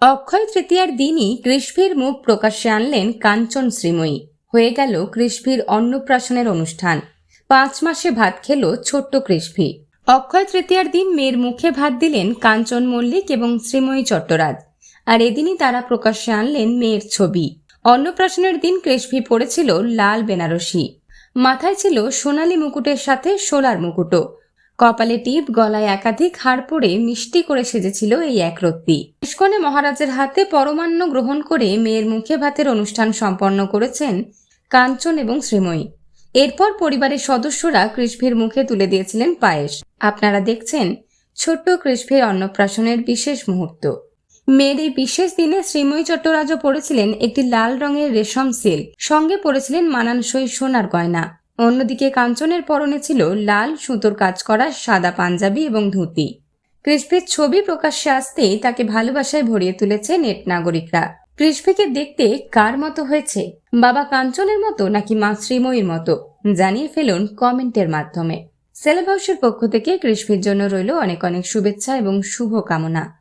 অক্ষয় তৃতীয়ার দিনই কৃষ্ভির মুখ প্রকাশ্যে আনলেন কাঞ্চন শ্রীময়ী। হয়ে গেল কৃষ্ভির অন্নপ্রাশনের অনুষ্ঠান। পাঁচ মাসে ভাত খেল ছোট্ট কৃষ্ভি অক্ষয় তৃতীয়ার দিন মেয়ের মুখে ভাত দিলেন কাঞ্চন মল্লিক এবং শ্রীময়ী চট্টরাজ। আর এদিনই তারা প্রকাশ্যে আনলেন মেয়ের ছবি। অন্নপ্রাশনের দিন কৃষ্ভি পড়েছিল লাল বেনারসি। মাথায় ছিল সোনালী মুকুটের সাথে সোলার মুকুটও কপালে টিপ, গলায় একাধিক হাড় পরে মিষ্টি করে সেজেছিল এই একরত্তি ইস্কনে মহারাজের হাতে পরমান্ন গ্রহণ করে মেয়ের মুখে ভাতের অনুষ্ঠান সম্পন্ন করেছেন কাঞ্চন এবং শ্রীময়ী। এরপর পরিবারের সদস্যরা কৃষ্ভির মুখে তুলে দিয়েছিলেন পায়েস। আপনারা দেখছেন ছোট্ট কৃষ্ভির অন্নপ্রাশনের বিশেষ মুহূর্ত। মেয়ের এই বিশেষ দিনে শ্রীময়ী চট্টরাজও পরেছিলেন একটি লাল রঙের রেশম সিল্ক। সঙ্গে পরেছিলেন মানানসই সোনার গয়না। অন্যদিকে কাঞ্চনের পরনে ছিল লাল, সুতোর কাজ করা সাদা পাঞ্জাবি এবং ধুতি। কৃষ্ণের ছবি প্রকাশ্যে আসতেই তাকে ভালোবাসায় ভরিয়ে তুলেছে নেট নাগরিকরা। কৃষ্ণকে দেখতে কার মতো হয়েছে? বাবা কাঞ্চনের মতো নাকি মা শ্রীময়ীর মতো? জানিয়ে ফেলুন কমেন্টের মাধ্যমে। সেলেব হাউসের পক্ষ থেকে কৃষ্ণের জন্য রইল অনেক অনেক শুভেচ্ছা এবং শুভ কামনা